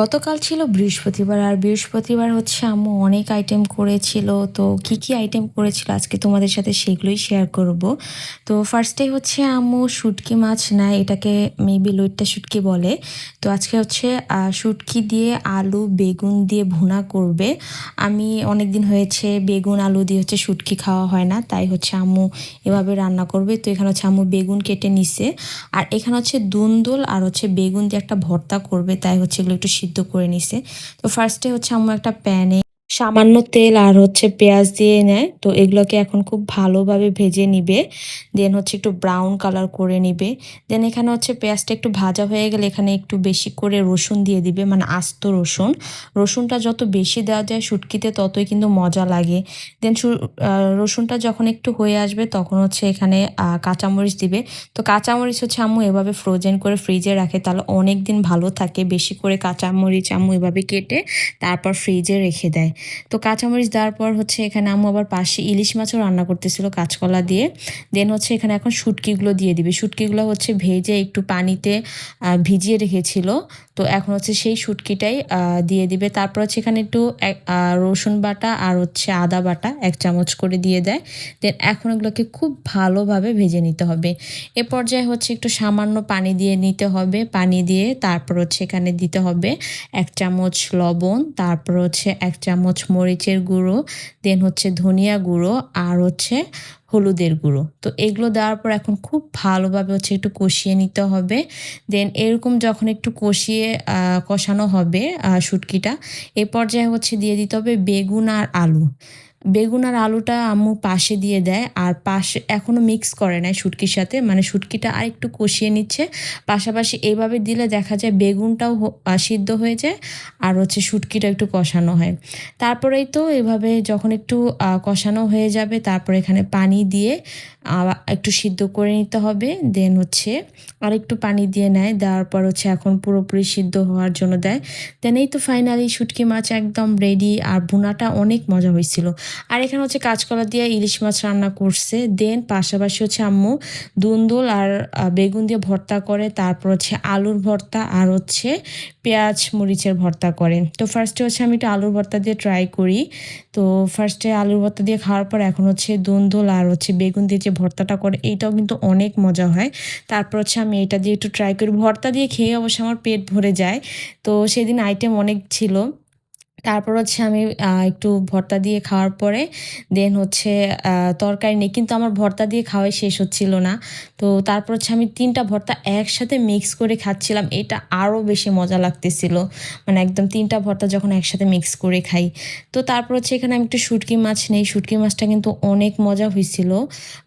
গতকাল ছিল বৃহস্পতিবার আর বৃহস্পতিবার হচ্ছে আম্মু অনেক আইটেম করেছিল। তো কি কি আইটেম করেছিল আজকে তোমাদের সাথে সেগুলোই শেয়ার করব। তো ফার্স্টে হচ্ছে আম্মু শুটকি মাছ নেয়, এটাকে মেবি লইট্টা শুটকি বলে। তো আজকে হচ্ছে শুটকি দিয়ে আলু, বেগুন দিয়ে ভুনা করবে। আমি অনেক দিন হয়েছে বেগুন, আলু দিয়ে হচ্ছে শুটকি খাওয়া হয় না, তাই হচ্ছে আম্মু এভাবে রান্না করবে। তো এখানে হচ্ছে আম্মু বেগুন কেটে নিছে। আর এখানে হচ্ছে দুন্দুল আর হচ্ছে বেগুন দিয়ে একটা ভর্তা করবে, তাই হচ্ছে এগুলো একটু সিদ্ধ করে নিছে। তো ফার্স্টে হচ্ছে আম্মু একটা প্যানে সামান্য তেল আর হচ্ছে পেঁয়াজ দিয়ে নেয়। তো এগুলোকে এখন খুব ভালোভাবে ভেজে নিবে। দেন হচ্ছে একটু ব্রাউন কালার করে নিবে। দেন এখানে হচ্ছে পেঁয়াজটা একটু ভাজা হয়ে গেলে এখানে একটু বেশি করে রসুন দিয়ে দিবে মানে আস্ত রসুন। রসুনটা যত বেশি দেওয়া যায় শুটকিতে ততই কিন্তু মজা লাগে। দেন রসুনটা যখন একটু হয়ে আসবে তখন হচ্ছে এখানে কাঁচামরিচ দিবে। তো কাঁচামরিচ হচ্ছে আম্মু এভাবে ফ্রোজেন করে ফ্রিজে রাখে, তাহলে অনেক দিন ভালো থাকে। বেশি করে কাঁচামরিচ আম্মু এভাবে কেটে তারপর ফ্রিজে রেখে দেয়। তো কাঁচামরিচ দেওয়ার পর হচ্ছে এখানে আম্মু আবার পাশে ইলিশ মাছও রান্না করতেছিল কাঁচকলা দিয়ে। দেন হচ্ছে এখানে এখন শুটকিগুলো দিয়ে দিবে। শুটকিগুলো হচ্ছে ভেজে একটু পানিতে ভিজিয়ে রেখেছিল। তো এখন হচ্ছে সেই শুটকিটাই দিয়ে দিবে। তারপর হচ্ছে এখানে একটু রসুন বাটা আর হচ্ছে আদা বাটা এক চামচ করে দিয়ে দেয়। দেন এখন এগুলোকে খুব ভালোভাবে ভেজে নিতে হবে। এ পর্যায়ে হচ্ছে একটু সামান্য পানি দিয়ে নিতে হবে। পানি দিয়ে তারপর হচ্ছে এখানে দিতে হবে এক চামচ লবণ, তারপর হচ্ছে এক চামচ মরিচের গুঁড়ো দেন হচ্ছে ধনিয়া গুঁড়ো আর হচ্ছে হলুদের গুঁড়ো। তো এগুলো দেওয়ার পর এখন খুব ভালোভাবে হচ্ছে একটু কষিয়ে নিতে হবে। দেন এরকম যখন একটু কষিয়ে কষানো হবে শুটকিটা, এ পর্যায়ে হচ্ছে দিয়ে দিতে হবে বেগুন আর আলু। বেগুন আর আলুটা আম্মু পাশে দিয়ে দেয় আর পাশে এখনও মিক্স করে নেয় শুটকির সাথে। মানে শুটকিটা আর একটু কষিয়ে নিচ্ছে। পাশাপাশি এইভাবে দিলে দেখা যায় বেগুনটাও সিদ্ধ হয়ে যায় আর হচ্ছে শুটকিটা একটু কষানো হয়। তারপরেই তো এভাবে যখন একটু কষানো হয়ে যাবে তারপর এখানে পানি দিয়ে একটু সিদ্ধ করে নিতে হবে। দেন হচ্ছে আর একটু পানি দিয়ে নেয়। দেওয়ার পর হচ্ছে এখন পুরোপুরি সিদ্ধ হওয়ার জন্য দেয়। দেন এই তো ফাইনালি শুটকি মাছ একদম রেডি আর বোনাটা অনেক মজা হয়েছিল। আর এখানে হচ্ছে কাঁচকলা দিয়ে ইলিশ মাছ রান্না করছে। দেন পাশাপাশি হচ্ছে আম্মু দুন্দুল আর বেগুন দিয়ে ভর্তা করে, তারপর হচ্ছে আলুর ভর্তা আর হচ্ছে পেঁয়াজ মরিচের ভর্তা করে। তো ফার্স্টে হচ্ছে আমি একটু আলুর ভর্তা দিয়ে ট্রাই করি। তো ফার্স্টে আলুর ভর্তা দিয়ে খাওয়ার পর এখন হচ্ছে দুন্দুল আর হচ্ছে বেগুন দিয়ে যে ভর্তাটা করে এইটাও কিন্তু অনেক মজা হয়। তারপর হচ্ছে আমি এটা দিয়ে একটু ট্রাই করি। ভর্তা দিয়ে খেয়ে অবশ্য আমার পেট ভরে যায়। তো সেদিন আইটেম অনেক ছিল। তারপর হচ্ছে আমি একটু ভর্তা দিয়ে খাওয়ার পরে দেন হচ্ছে তরকারি নেই, কিন্তু আমার ভর্তা দিয়ে খাওয়াই শেষ হচ্ছিল না। তো তারপর হচ্ছে আমি তিনটা ভর্তা একসাথে মিক্স করে খাচ্ছিলাম, এটা আরও বেশি মজা লাগতেছিল। মানে একদম তিনটা ভর্তা যখন একসাথে মিক্স করে খাই। তো তারপর হচ্ছে এখানে আমি একটু শুটকি মাছ নেই, শুটকি মাছটা কিন্তু অনেক মজা হয়েছিল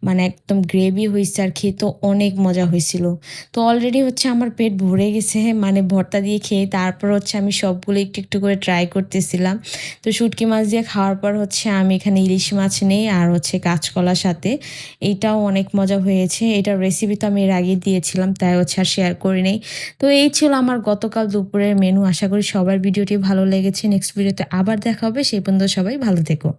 মানে একদম গ্রেভি হয়েছে আর খেয়ে তো অনেক মজা হয়েছিল তো অলরেডি হচ্ছে আমার পেট ভরে গেছে মানে ভর্তা দিয়ে খেয়ে তারপর হচ্ছে আমি সবগুলো একটু একটু করে ট্রাই করতেছি। দিয়েছিলাম তো শুটকি মাছ দিয়ে খাওয়ার পর হচ্ছে আমি এখানে ইলিশ মাছ নেই আর হচ্ছে কাঁচকলার সাথে। এটাও অনেক মজা হয়েছে। এটার রেসিপি তো আমি এর আগে দিয়েছিলাম, তাই হচ্ছে আর শেয়ার করি নেই। তো এই ছিল আমার গতকাল দুপুরের মেনু আশা করি সবার ভিডিওটি ভালো লেগেছে। নেক্সট ভিডিওতে আবার দেখা হবে। সেই পর্যন্ত সবাই ভালো থেকো।